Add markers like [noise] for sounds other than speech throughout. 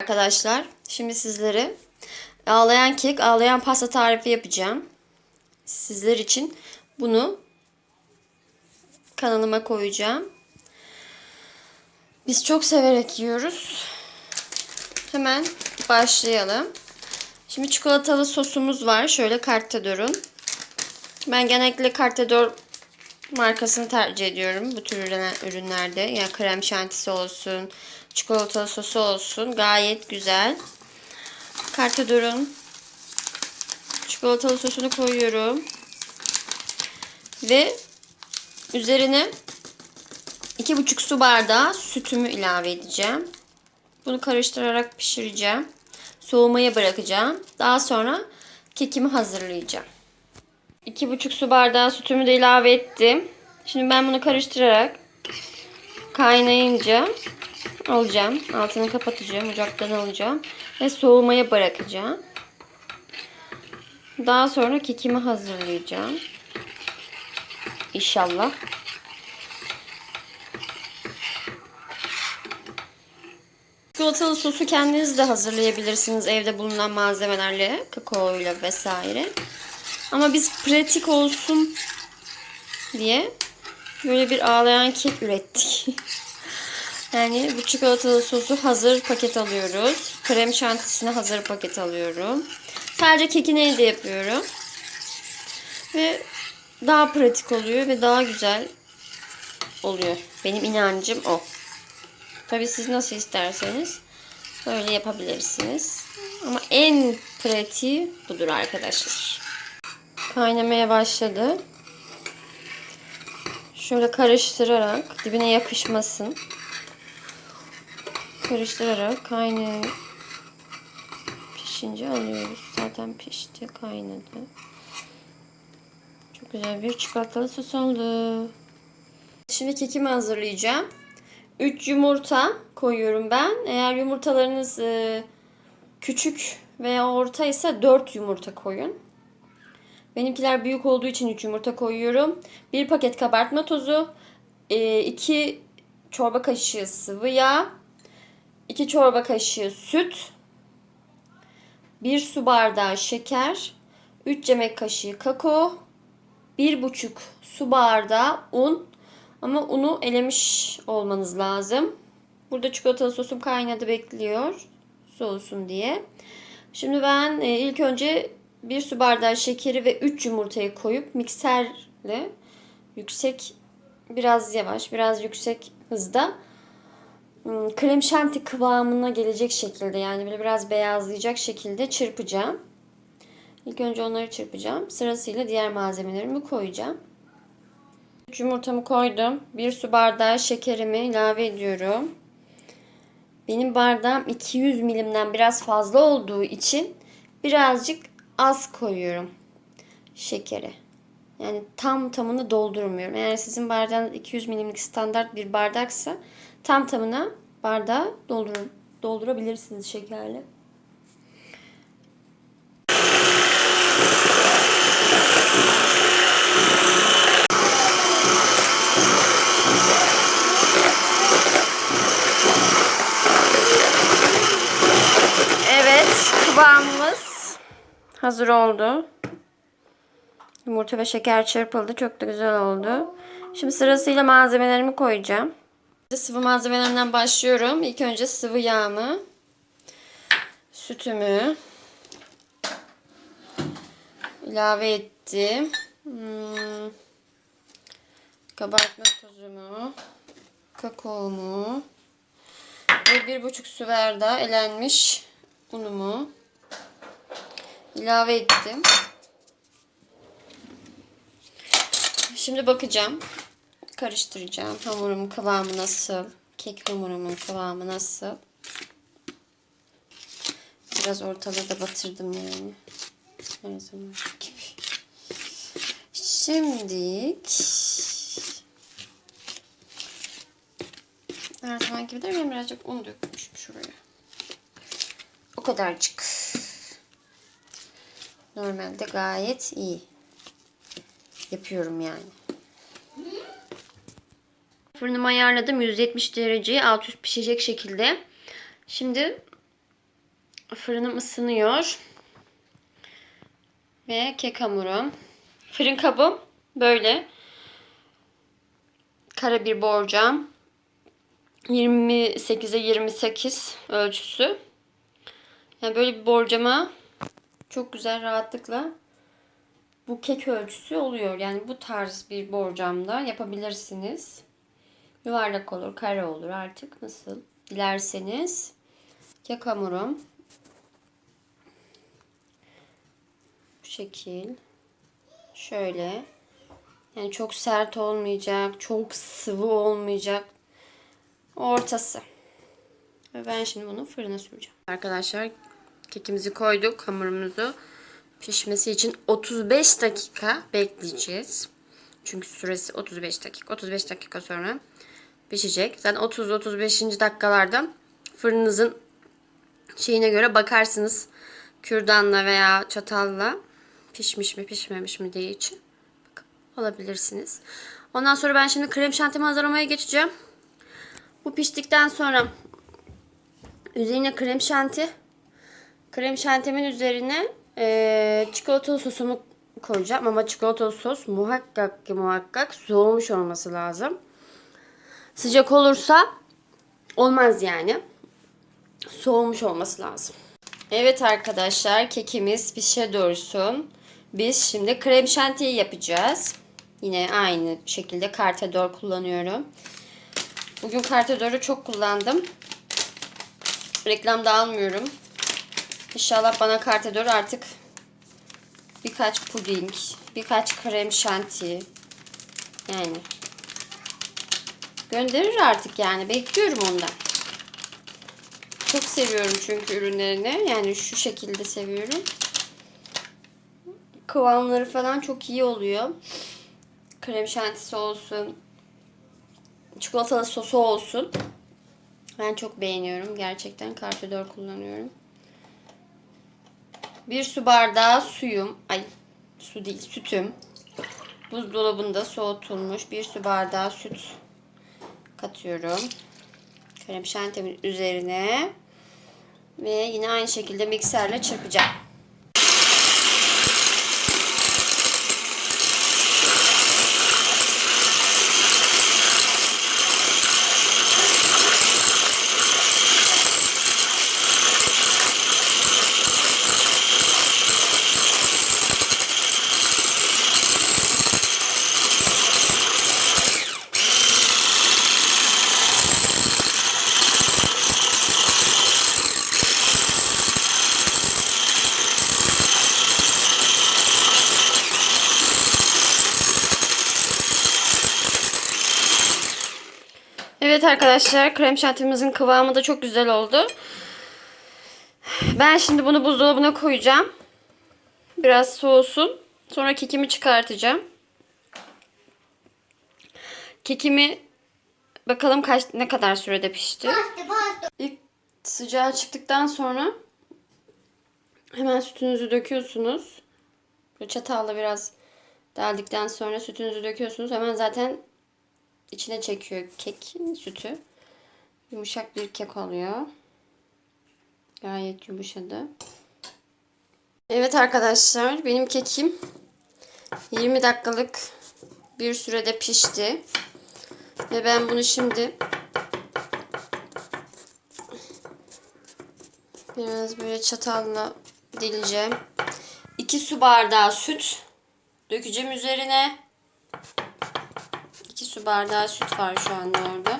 Arkadaşlar şimdi sizlere ağlayan kek, ağlayan pasta tarifi yapacağım. Sizler için bunu kanalıma koyacağım. Biz çok severek yiyoruz. Hemen başlayalım. Şimdi çikolatalı sosumuz var. Şöyle Cartador'un. Ben genellikle Cartador markasını tercih ediyorum bu tür ürünlerde. Ya yani krem şantisi olsun, çikolatalı sosu olsun. Gayet güzel. Cartador'un çikolatalı sosunu koyuyorum. Ve üzerine 2,5 su bardağı sütümü ilave edeceğim. Bunu karıştırarak pişireceğim. Soğumaya bırakacağım. Daha sonra kekimi hazırlayacağım. 2,5 su bardağı sütümü de ilave ettim. Şimdi ben bunu karıştırarak kaynayınca alacağım. Altını kapatacağım. Ocaktan alacağım. Ve soğumaya bırakacağım. Daha sonra kekimi hazırlayacağım. İnşallah. Çikolatalı sosu kendiniz de hazırlayabilirsiniz evde bulunan malzemelerle, kakaoyla vesaire. Ama biz pratik olsun diye böyle bir ağlayan kek ürettik. [laughs] yani bu çikolatalı sosu hazır paket alıyoruz. Krem şantisini hazır paket alıyorum. Sadece kekini elde yapıyorum. Ve daha pratik oluyor ve daha güzel oluyor. Benim inancım o. Tabi siz nasıl isterseniz böyle yapabilirsiniz. Ama en pratiği budur arkadaşlar. Kaynamaya başladı. Şöyle karıştırarak dibine yapışmasın. Karıştırarak kaynıyor. Pişince alıyoruz. Zaten pişti, kaynadı. Çok güzel bir çikolatalı sos oldu. Şimdi kekimi hazırlayacağım. 3 yumurta koyuyorum ben. Eğer yumurtalarınız e, küçük veya orta ise 4 yumurta koyun. Benimkiler büyük olduğu için 3 yumurta koyuyorum. 1 paket kabartma tozu, 2 çorba kaşığı sıvı yağ, 2 çorba kaşığı süt, 1 su bardağı şeker, 3 yemek kaşığı kakao, 1,5 su bardağı un, ama unu elemiş olmanız lazım. Burada çikolatalı sosum kaynadı bekliyor. Soğusun diye. Şimdi ben e, ilk önce bir su bardağı şekeri ve 3 yumurtayı koyup mikserle yüksek biraz yavaş biraz yüksek hızda krem şanti kıvamına gelecek şekilde yani böyle biraz beyazlayacak şekilde çırpacağım. İlk önce onları çırpacağım. Sırasıyla diğer malzemelerimi koyacağım. 3 yumurtamı koydum. 1 su bardağı şekerimi ilave ediyorum. Benim bardağım 200 milimden biraz fazla olduğu için birazcık az koyuyorum şekeri. Yani tam tamını doldurmuyorum. Eğer sizin bardağınız 200 milimlik standart bir bardaksa tam tamına bardağı doldurun, doldurabilirsiniz şekerle. Evet, kıvamımız hazır oldu. Yumurta ve şeker çırpıldı. Çok da güzel oldu. Şimdi sırasıyla malzemelerimi koyacağım. Sıvı malzemelerinden başlıyorum. İlk önce sıvı yağımı, sütümü ilave ettim. Hmm. Kabartma tozumu, kakaomu, ve bir buçuk su bardağı elenmiş unumu ilave ettim. Şimdi bakacağım. Karıştıracağım. Hamurumun kıvamı nasıl? Kek hamurumun kıvamı nasıl? Biraz ortalığı da batırdım yani. Her zaman gibi. Şimdi her zaman gibi de birazcık un dökmüşüm şuraya. O kadarcık. Normalde gayet iyi. Yapıyorum yani. Fırınımı ayarladım. 170 dereceye alt üst pişecek şekilde. Şimdi Fırınım ısınıyor. Ve kek hamurum. Fırın kabım böyle. Kare bir borcam. 28'e 28 ölçüsü. Yani böyle bir borcama çok güzel rahatlıkla bu kek ölçüsü oluyor. Yani bu tarz bir borcamda yapabilirsiniz. Yuvarlak olur, kare olur artık nasıl dilerseniz. Kek hamurum. Bu şekil. Şöyle. Yani çok sert olmayacak, çok sıvı olmayacak. Ortası. Ve ben şimdi bunu fırına süreceğim. Arkadaşlar kekimizi koyduk, hamurumuzu pişmesi için 35 dakika bekleyeceğiz. Çünkü süresi 35 dakika. 35 dakika sonra pişecek. Zaten 30-35. dakikalarda fırınınızın şeyine göre bakarsınız. Kürdanla veya çatalla pişmiş mi pişmemiş mi diye için bakıp alabilirsiniz. Ondan sonra ben şimdi krem şantimi hazırlamaya geçeceğim. Bu piştikten sonra üzerine krem şanti krem şantimin üzerine eee çikolatalı sosumu koyacağım ama çikolatalı sos muhakkak ki muhakkak soğumuş olması lazım. Sıcak olursa olmaz yani. Soğumuş olması lazım. Evet arkadaşlar kekimiz pişe dursun. Biz şimdi krem şantiyi yapacağız. Yine aynı şekilde kartedor kullanıyorum. Bugün kartedor'u çok kullandım. Reklamda almıyorum. İnşallah bana kartedor artık birkaç puding, birkaç krem şanti yani gönderir artık yani bekliyorum ondan. Çok seviyorum çünkü ürünlerini. Yani şu şekilde seviyorum. Kıvamları falan çok iyi oluyor. Krem şantisi olsun. Çikolatalı sosu olsun. Ben çok beğeniyorum. Gerçekten kartedor kullanıyorum. Bir su bardağı suyum. Ay su değil sütüm. Buzdolabında soğutulmuş bir su bardağı süt katıyorum. Krem şantimin üzerine ve yine aynı şekilde mikserle çırpacağım. Evet arkadaşlar krem şantimizin kıvamı da çok güzel oldu. Ben şimdi bunu buzdolabına koyacağım. Biraz soğusun. Sonra kekimi çıkartacağım. Kekimi bakalım kaç ne kadar sürede pişti. İlk sıcağı çıktıktan sonra hemen sütünüzü döküyorsunuz. Çatalla biraz deldikten sonra sütünüzü döküyorsunuz. Hemen zaten içine çekiyor kek sütü. Yumuşak bir kek oluyor. Gayet yumuşadı. Evet arkadaşlar benim kekim 20 dakikalık bir sürede pişti. Ve ben bunu şimdi biraz böyle çatalla dileceğim. 2 su bardağı süt dökeceğim üzerine. 2 su bardağı süt var şu anda orada.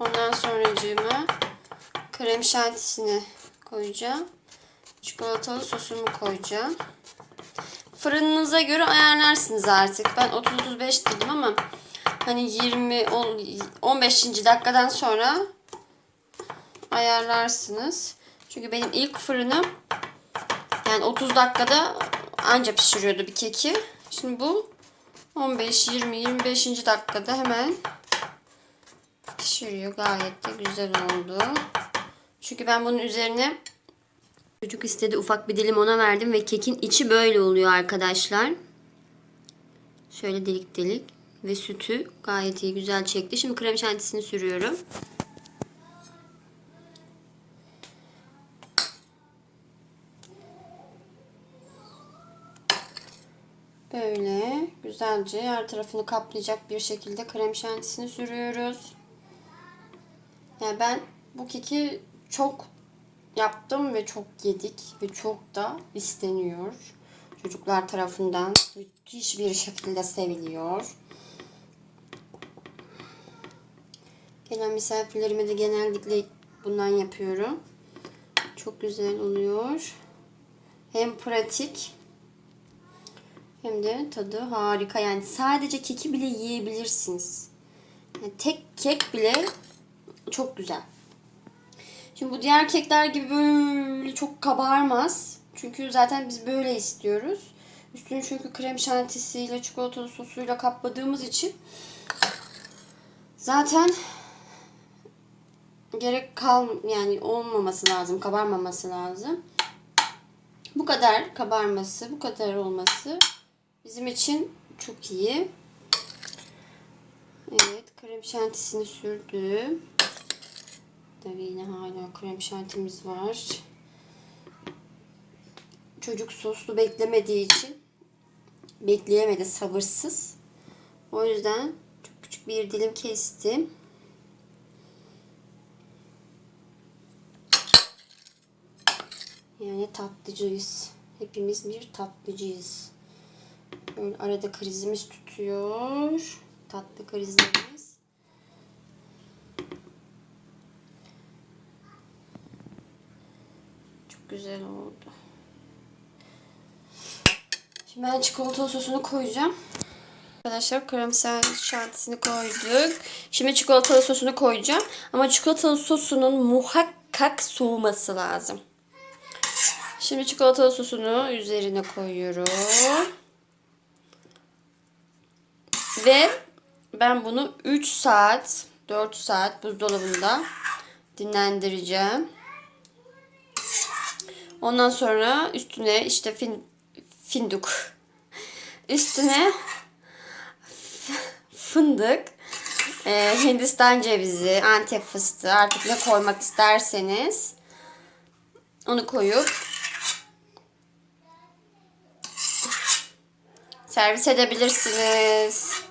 Ondan sonracığıma krem şantisini koyacağım. Çikolatalı sosumu koyacağım. Fırınınıza göre ayarlarsınız artık. Ben 30-35 dedim ama hani 20 15. dakikadan sonra ayarlarsınız. Çünkü benim ilk fırınım yani 30 dakikada anca pişiriyordu bir keki. Şimdi bu 15, 20, 25. dakikada hemen pişiriyor. Gayet de güzel oldu. Çünkü ben bunun üzerine çocuk istedi ufak bir dilim ona verdim ve kekin içi böyle oluyor arkadaşlar. Şöyle delik delik. ve sütü gayet iyi güzel çekti. Şimdi krem şantisini sürüyorum. Böyle güzelce her tarafını kaplayacak bir şekilde krem şantisini sürüyoruz. Yani ben bu keki çok yaptım ve çok yedik ve çok da isteniyor. Çocuklar tarafından müthiş bir şekilde seviliyor. Gelen misafirlerime de genellikle bundan yapıyorum. Çok güzel oluyor. Hem pratik hem de tadı harika. Yani sadece keki bile yiyebilirsiniz. Yani tek kek bile çok güzel. Şimdi bu diğer kekler gibi böyle çok kabarmaz. Çünkü zaten biz böyle istiyoruz. Üstünü çünkü krem şantisiyle, çikolatalı sosuyla kapladığımız için zaten gerek kal yani olmaması lazım, kabarmaması lazım. Bu kadar kabarması, bu kadar olması bizim için çok iyi. Evet, krem şantisini sürdüm. Tabii yine hala krem şantimiz var. Çocuk soslu beklemediği için bekleyemedi sabırsız. O yüzden çok küçük bir dilim kestim. Yani tatlıcıyız. Hepimiz bir tatlıcıyız. Böyle arada krizimiz tutuyor. Tatlı krizlerimiz. Çok güzel oldu. Şimdi ben çikolatalı sosunu koyacağım. Arkadaşlar karamsel şantisini koyduk. Şimdi çikolatalı sosunu koyacağım. Ama çikolatalı sosunun muhakkak soğuması lazım. Şimdi çikolatalı sosunu üzerine koyuyorum. Ve ben bunu 3 saat, 4 saat buzdolabında dinlendireceğim. Ondan sonra üstüne işte fin, finduk. Üstüne fındık, e, Hindistan cevizi, antep fıstığı artık ne koymak isterseniz onu koyup servis edebilirsiniz.